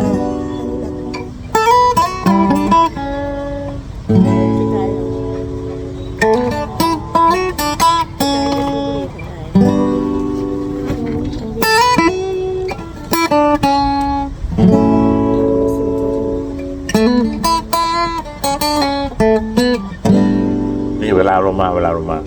อ้าวอันนี้แบบที่ไทยเรอนี่เวลาลงมาเวลาลงมา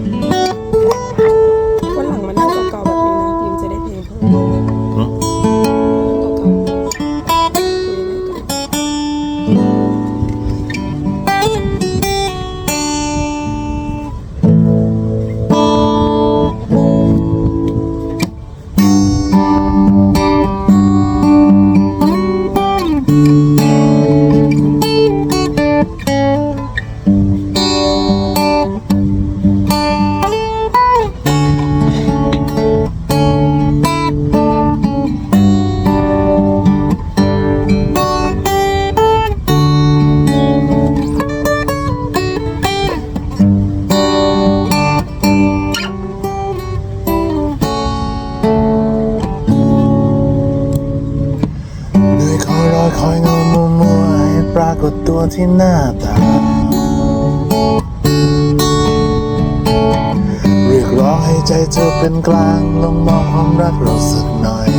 ปรากฏตัวที่หน้าตาเรียกร้องให้ใจเธอเป็นกลางลองมองความรักเราสักหน่อย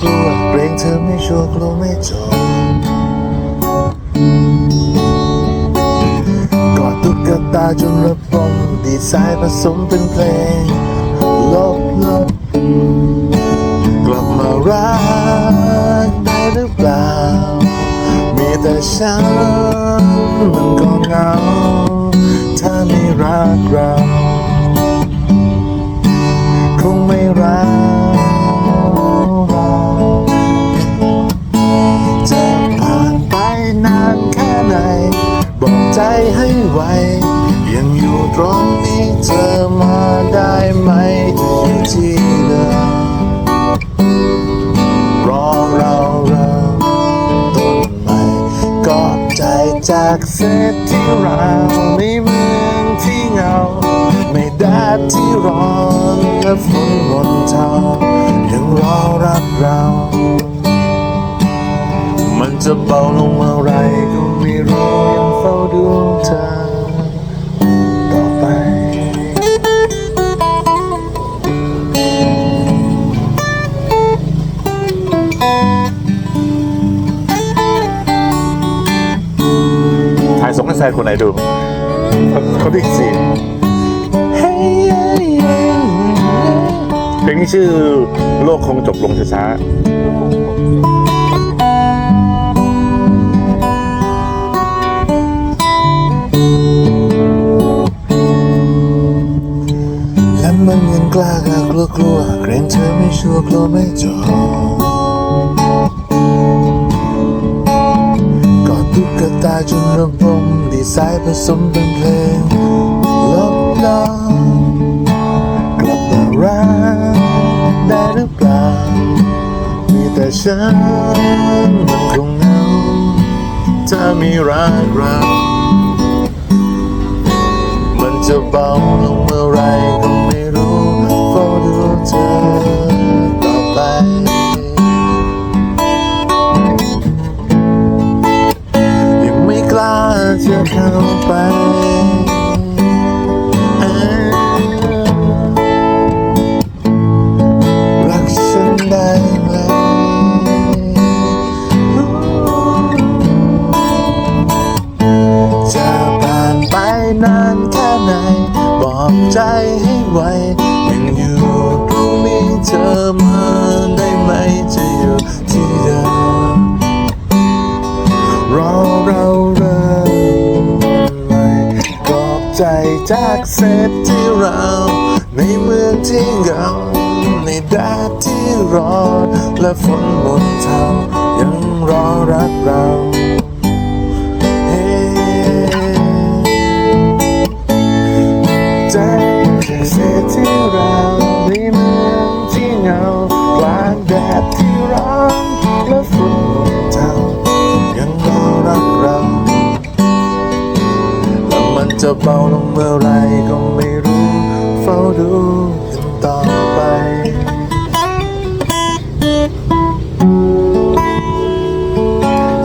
กลัวเกรงเธอไม่ชัวร์กลัวไม่จบกอดตุ๊กตาจนระบมดีดสายผสมเป็นเพลงลบลบกลับมารักได้หรือเปล่า มีแต่ฉันมันก็เหงา ถ้าไม่รักเรา ใจให้ไว ยังอยู่ตรงนี้เธอมาได้ไหมจะอยู่ที่เดิมรอเราเริ่มต้นใหม่กอบใจจากเศษที่เราในเมืองที่เหงา ไม่แดดที่ร้อนและฝนบนเทายังรอรับเรา มันจะเบาลงเมื่อไรก็ไม่รู้ เฝ้าดูเธอต่อไปถ่ายส่งให้แฟนคนไหนดูคนคนที่สี่เพลงนี้ชื่อโลกคงจบลงช้าแกอดตุ๊กตาจนระบมดีไซน์ผสมเป็นเพลงลบลองกลับมารักได้หรือเปล่า มีแต่ฉันมันคงเหงาถ้ามีรักเรา มันจะเบาลงเมื่อไร้ นานแค่ไหน บอกใจให้ไวยังอยู่ตรงนี้เธอมาได้ไหมจะอยู่ที่เดิมรอเราเริ่มใหม่กอบใจจากเศษที่เรา ในเมืองที่เงาในแดดที่ร้อนและฝนบนเทายังรอรักเรา จะเบาลงเมื่อไรก็ไม่รู้เฝ้าดูกันต่อไป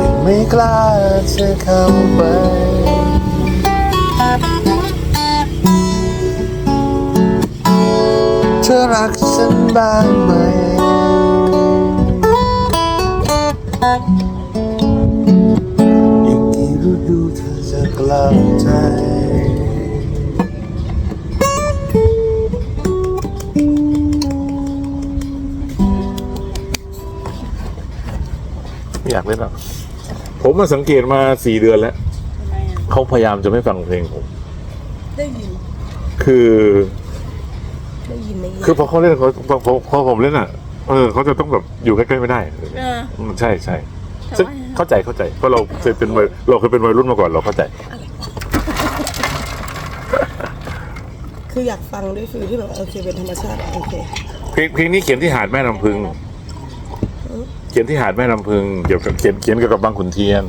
ยังไม่กล้าจะเข้าไปเธอรักฉันบ้างไหม ลับใจไม่อยากเล่นหรอกผมมาสังเกตมาสี่เดือนแล้ว ทำไมอะเขาพยายามจะไม่ฟังเพลงผม ได้ยิน คือ ได้ยินไหมคือพอเขาเล่นเขาพอพอพอผมเล่นอะ เออเขาจะต้องแบบอยู่ใกล้ๆไม่ได้เอออืมใช่ใช่แต่ซึ่งว่าเข้าใจเข้าใจเพราะเราเคยเป็นวัยเราเคยเป็นวัยรุ่นมาก่อนเราเข้าใจ คืออยากฟังด้วยฟิลที่แบบโอเคเป็นธรรมชาติโอเคเพลงเพลงนี้เขียนที่หาดแม่ลำพึง เขียนที่หาดแม่ลำพึงเกี่ยวกับเขียนเขียนเกี่ยวกับบางขุนเทียน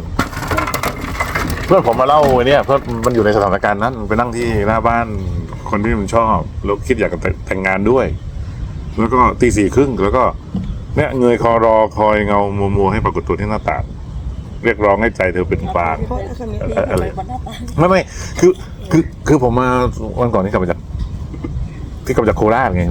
เพื่อนผมมาเล่าไว้เนี่ยเพื่อนมันอยู่ในสถานการณ์นั้นไปนั่งที่หน้าบ้านคนที่มันชอบแล้วคิดอยากจะแต่งงานด้วย แล้วก็ตีสี่ครึ่งแล้วก็เนี่ยเงยคอรอคอยเงามัวมัวๆให้ปรากฏตัวที่หน้าต่างเรียกร้องให้ใจเธอเป็นฟางเพราะคำนี้อะไรอะไรไม่ไม่คือคือคือผมมาวันก่อนที่กลับมาจาก ที่กลับจากโคราชไง